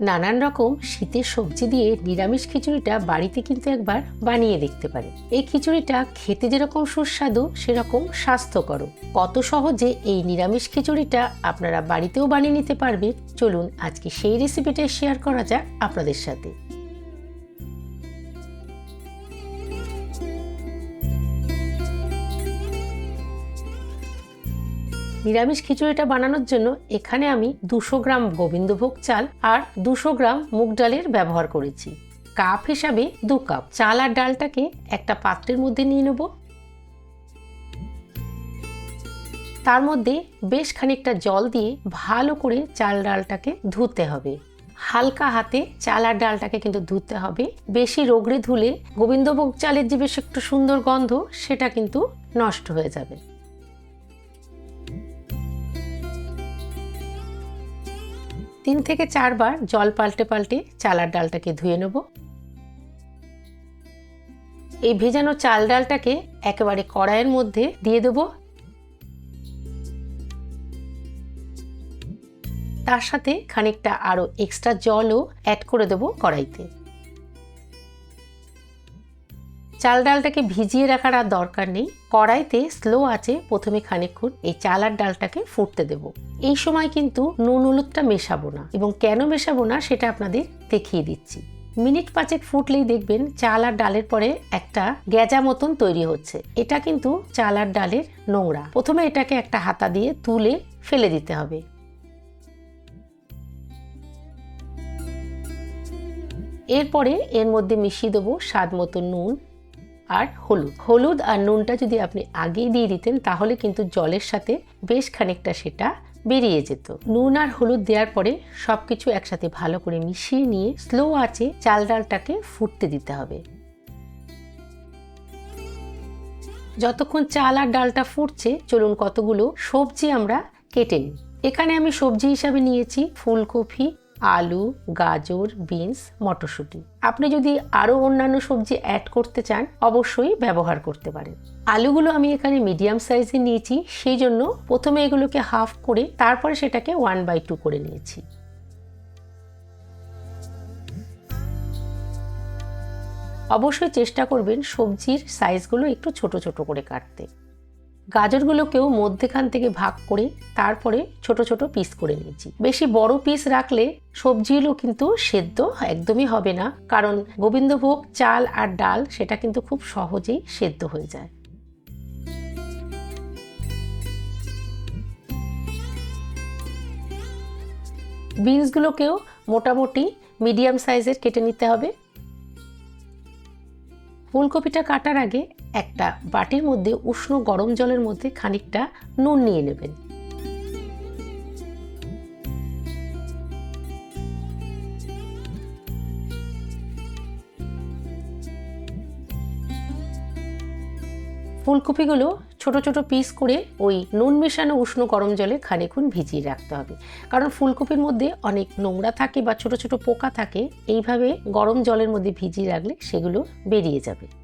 নানান রকম শীতের সবজি দিয়ে নিরামিষ খিচুড়িটা বাড়িতে কিন্তু একবার বানিয়ে দেখতে পারে এই খিচুড়িটা খেতে যেরকম সুস্বাদু, সেরকম স্বাস্থ্যকর কত সহজে এই নিরামিষ খিচুড়িটা আপনারা বাড়িতেও বানিয়ে নিতে পারবেন। চলুন আজকে সেই রেসিপিটা শেয়ার করা যাক আপনাদের সাথে। নিরামিষ খিচুড়িটা বানানোর জন্য এখানে আমি দুশো গ্রাম গোবিন্দভোগ চাল আর দুশো গ্রাম মুগ ডালের ব্যবহার করেছি। কাপ হিসাবে দু কাপ। চাল আর ডালটাকে একটা পাত্রের মধ্যে নিয়ে নেব। তার মধ্যে বেশ খানিকটা জল দিয়ে ভালো করে চাল ডালটাকে ধুতে হবে। হালকা হাতে চাল আর ডালটাকে কিন্তু ধুতে হবে। বেশি রোগড়ে ধুলে গোবিন্দভোগ চালের যে বেশ একটু সুন্দর গন্ধ, সেটা কিন্তু নষ্ট হয়ে যাবে। তিন থেকে চারবার জল পাল্টে পাল্টে চালার ডালটাকে ধুয়ে নেব। এই ভেজানো চাল ডালটাকে একেবারে কড়াইয়ের মধ্যে দিয়ে দেব। তার সাথে খানিকটা আরও এক্সট্রা জলও অ্যাড করে দেবো কড়াইতে। চাল ডালটাকে ভিজিয়ে রাখার আর দরকার নেই। কড়াইতে স্লো আছে প্রথমে খানিকক্ষণ এই চাল আর ডালটাকে ফুটতে দেব। এই সময় কিন্তু নুন হলুদটা মেশাবো না এবং কেন মেশাবো না সেটা আপনাদের দেখিয়ে দিচ্ছি। মিনিট পাঁচেক ফুটলেই দেখবেন চাল আর ডালের পরে একটা গ্যাজা মতন তৈরি হচ্ছে। এটা কিন্তু চাল আর ডালের নোংরা। প্রথমে এটাকে একটা হাতা দিয়ে তুলে ফেলে দিতে হবে। এরপরে এর মধ্যে মিশিয়ে দেবো স্বাদ মতো নুন আর হলুদ। হলুদ আর নুনটা যদি আপনি আগেই দিয়ে দিতেন, তাহলে কিন্তু জলের সাথে বেশ খানিকটা সেটা বেরিয়ে যেত। নুন আর হলুদ দেওয়ার পরে সব কিছু একসাথে ভালো করে মিশিয়ে নিয়ে স্লো আছে চাল ডালটাকে ফুটতে দিতে হবে। যতক্ষণ চাল আর ডালটা ফুটছে, চলুন কতগুলো সবজি আমরা কেটে নিই। এখানে আমি সবজি হিসাবে নিয়েছি ফুলকপি আলু, গাজর, বিনস, মটরশুঁটি। আপনি যদি আরও অন্যান্য সবজি অ্যাড করতে চান, অবশ্যই ব্যবহার করতে পারেন। আলুগুলো আমি এখানে মিডিয়াম সাইজে নিয়েছি, সেই জন্য প্রথমে এগুলোকে হাফ করে তারপরে সেটাকে ওয়ান বাই টু করে নিয়েছি। অবশ্যই চেষ্টা করবেন সবজির সাইজগুলো একটু ছোট ছোট করে কাটতে। গাজরগুলোকেও মধ্যেখান থেকে ভাগ করে তারপরে ছোট ছোট পিস করে নিয়েছি। বেশি বড় পিস রাখলে সবজিগুলো কিন্তু সেদ্ধ একদমই হবে না। কারণ গোবিন্দভোগ, চাল আর ডাল সেটা কিন্তু খুব সহজেই সেদ্ধ হয়ে যায়। বিনসগুলোকেও মোটামুটি মিডিয়াম সাইজের কেটে নিতে হবে। ফুলকপিটা কাটার আগে একটা বাটির মধ্যে উষ্ণ গরম জলের মধ্যে খানিকটা নুন নিয়ে নেবেন। ফুলকপিগুলো ছোট ছোট পিস করে ওই নুন মেশানো উষ্ণ গরম জলে খানিক্ষণ ভিজিয়ে রাখতে হবে। কারণ ফুলকপির মধ্যে অনেক নোংরা থাকে বা ছোট ছোট পোকা থাকে, এইভাবে গরম জলের মধ্যে ভিজিয়ে রাখলে সেগুলো বেরিয়ে যাবে।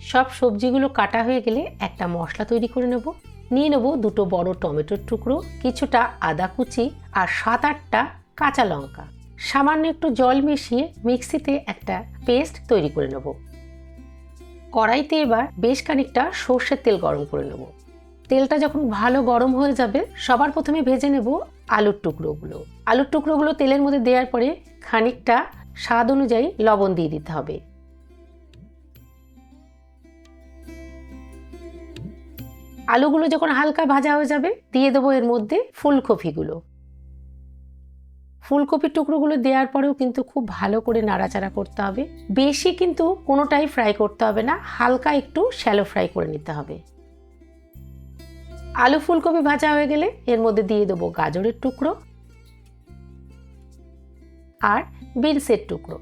সব সবজিগুলো কাটা হয়ে গেলে একটা মশলা তৈরি করে নেব। নিয়ে নেব দুটো বড় টমেটোর টুকরো, কিছুটা আদা কুচি আর সাত আটটা কাঁচা লঙ্কা। সামান্য একটু জল মিশিয়ে মিক্সিতে একটা পেস্ট তৈরি করে নেব। কড়াইতে এবার বেশ খানিকটা সর্ষের তেল গরম করে নেব। তেলটা যখন ভালো গরম হয়ে যাবে, সবার প্রথমে ভেজে নেব আলুর টুকরোগুলো। আলুর টুকরোগুলো তেলের মধ্যে দেওয়ার পরে খানিকটা স্বাদ অনুযায়ী লবণ দিয়ে দিতে হবে। আলুগুলো যখন হালকা ভাজা হয়ে যাবে, দিয়ে দেবো এর মধ্যে ফুলকপিগুলো। ফুলকপির টুকরোগুলো দেওয়ার পরেও কিন্তু খুব ভালো করে নাড়াচাড়া করতে হবে। বেশি কিন্তু কোনোটাই ফ্রাই করতে হবে না, হালকা একটু শ্যালো ফ্রাই করে নিতে হবে। আলু ফুলকপি ভাজা হয়ে গেলে এর মধ্যে দিয়ে দেবো গাজরের টুকরো আর বিনসের টুকরো।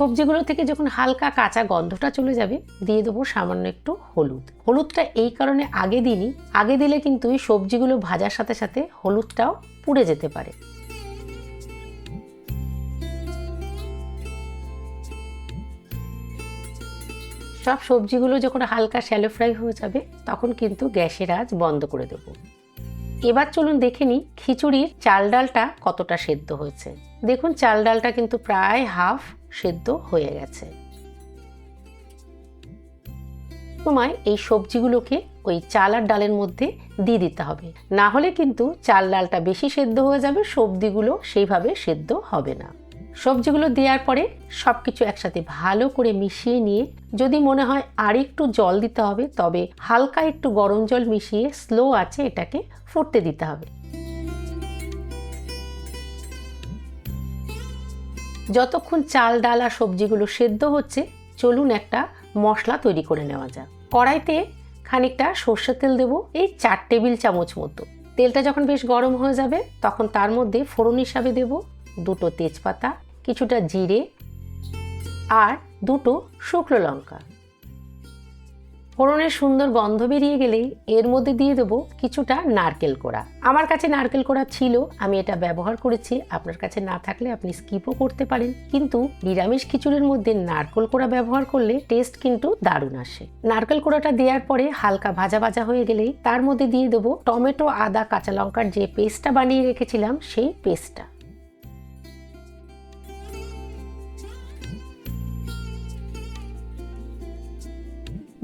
সবজিগুলো থেকে যখন হালকা কাঁচা গন্ধটা চলে যাবে, দিয়ে দেবো সামান্য একটু হলুদ। হলুদটা এই কারণে আগে দিইনি। আগে দিলে কিন্তু এই সবজিগুলো ভাজার সাথে সাথে হলুদটাও পুড়ে যেতে পারে। সব সবজিগুলো যখন হালকা শ্যালো ফ্রাই হয়ে যাবে, তখন কিন্তু গ্যাসের আজ বন্ধ করে দেব। এবার চলুন দেখে নিই খিচুড়ির চাল ডালটা কতটা সেদ্ধ হয়েছে। দেখুন, চাল ডালটা কিন্তু প্রায় হাফ সেদ্ধ হয়ে গেছে। তোমায় এই সবজিগুলোকে ওই চাল আর ডালের মধ্যে দিয়ে দিতে হবে। না হলে কিন্তু চাল ডালটা বেশি সেদ্ধ হয়ে যাবে, সবজিগুলো সেইভাবে সেদ্ধ হবে না। সবজিগুলো দেওয়ার পরে সব কিছু একসাথে ভালো করে মিশিয়ে নিয়ে, যদি মনে হয় আর একটু জল দিতে হবে, তবে হালকা একটু গরম জল মিশিয়ে স্লো আছে এটাকে ফুটতে দিতে হবে। যতক্ষণ চাল, ডাল আর সবজিগুলো সেদ্ধ হচ্ছে, চলুন একটা মশলা তৈরি করে নেওয়া যাক। কড়াইতে খানিকটা সর্ষের তেল দেবো, এই চার টেবিল চামচ মতো। তেলটা যখন বেশ গরম হয়ে যাবে, তখন তার মধ্যে ফোড়ন হিসাবে দেব দুটো তেজপাতা, কিছুটা জিরে আর দুটো শুকনো লঙ্কা। ফোড়নের সুন্দর গন্ধ বেরিয়ে গেলেই এর মধ্যে দিয়ে দেবো কিছুটা নারকেল কোড়া। আমার কাছে নারকেল কোড়া ছিল, আমি এটা ব্যবহার করেছি, আপনার কাছে না থাকলে আপনি স্কিপও করতে পারেন। কিন্তু নিরামিষ খিচুড়ির মধ্যে নারকেল কোড়া ব্যবহার করলে টেস্ট কিন্তু দারুণ আসে। নারকেল কোড়াটা দেওয়ার পরে হালকা ভাজা ভাজা হয়ে গেলেই তার মধ্যে দিয়ে দেবো টমেটো, আদা, কাঁচা লঙ্কার যে পেস্টটা বানিয়ে রেখেছিলাম সেই পেস্টটা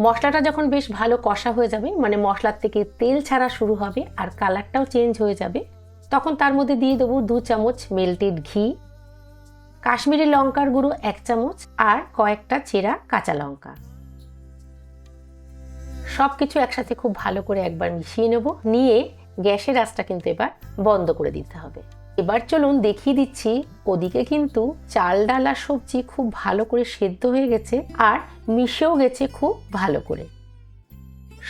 মশলাটা যখন বেশ ভালো কষা হয়ে যাবে মানে মশলার থেকে তেল ছাড়া শুরু হবে আর কালারটাও চেঞ্জ হয়ে যাবে, তখন তার মধ্যে দিয়ে দেবো দু চামচ মেল্টেড ঘি, কাশ্মীরি লঙ্কার গুঁড়ো এক চামচ আর কয়েকটা চেরা কাঁচা লঙ্কা। সব কিছু একসাথে খুব ভালো করে একবার মিশিয়ে নেব, নিয়ে গ্যাসের আঁচটা কিন্তু এবার বন্ধ করে দিতে হবে। এবার চলুন দেখিয়ে দিচ্ছি, ওদিকে কিন্তু চাল ডাল আর সবজি খুব ভালো করে সেদ্ধ হয়ে গেছে আর মিশেও গেছে খুব ভালো করে।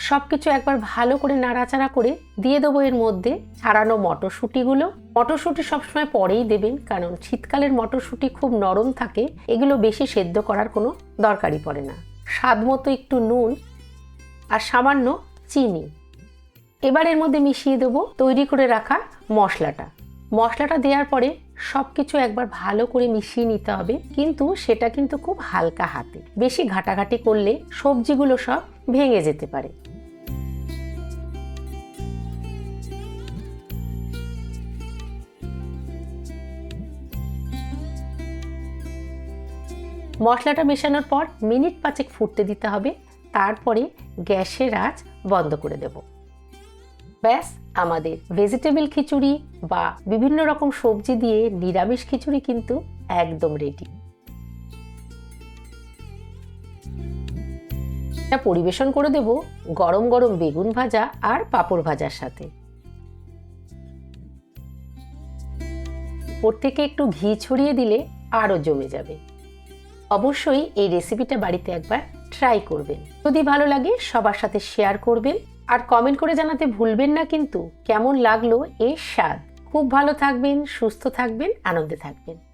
সব কিছু একবার ভালো করে নাড়াচাড়া করে দিয়ে দেবো এর মধ্যে ছাড়ানো মটরশুঁটিগুলো। মটরশুঁটি সবসময় পরেই দেবেন, কারণ শীতকালের মটরশুঁটি খুব নরম থাকে, এগুলো বেশি সেদ্ধ করার কোনো দরকারই পড়ে না। স্বাদ মতো একটু নুন আর সামান্য চিনি। এবার এর মধ্যে মিশিয়ে দেবো তৈরি করে রাখা মশলাটা। মশলাটা দেওয়ার পরে সব কিছু একবার ভালো করে মিশিয়ে নিতে হবে। কিন্তু সেটা কিন্তু খুব হালকা হাতে। বেশি ঘাটাঘাটি করলে সবজিগুলো সব ভেঙে যেতে পারে। মশলাটা মেশানোর পর মিনিট পাঁচেক ফুটতে দিতে হবে। তারপরে গ্যাসের আঁচ বন্ধ করে দেব। ব্যাস আমাদের ভেজিটেবল খিচুড়ি বা বিভিন্ন রকম সবজি দিয়ে নিরামিষ খিচুড়ি কিন্তু একদম রেডি এটা পরিবেশন করে দেব গরম গরম বেগুন ভাজা আর পাঁপড় ভাজার সাথে। উপর থেকে একটু ঘি ছড়িয়ে দিলে আরও জমে যাবে। অবশ্যই এই রেসিপিটা বাড়িতে একবার ট্রাই করবেন। যদি ভালো লাগে সবার সাথে শেয়ার করবেন। আর কমেন্ট করে জানাতে ভুলবেন না কিন্তু। কেমন লাগল এর স্বাদ? খুব ভালো থাকবেন, সুস্থ থাকবেন, আনন্দে থাকবেন।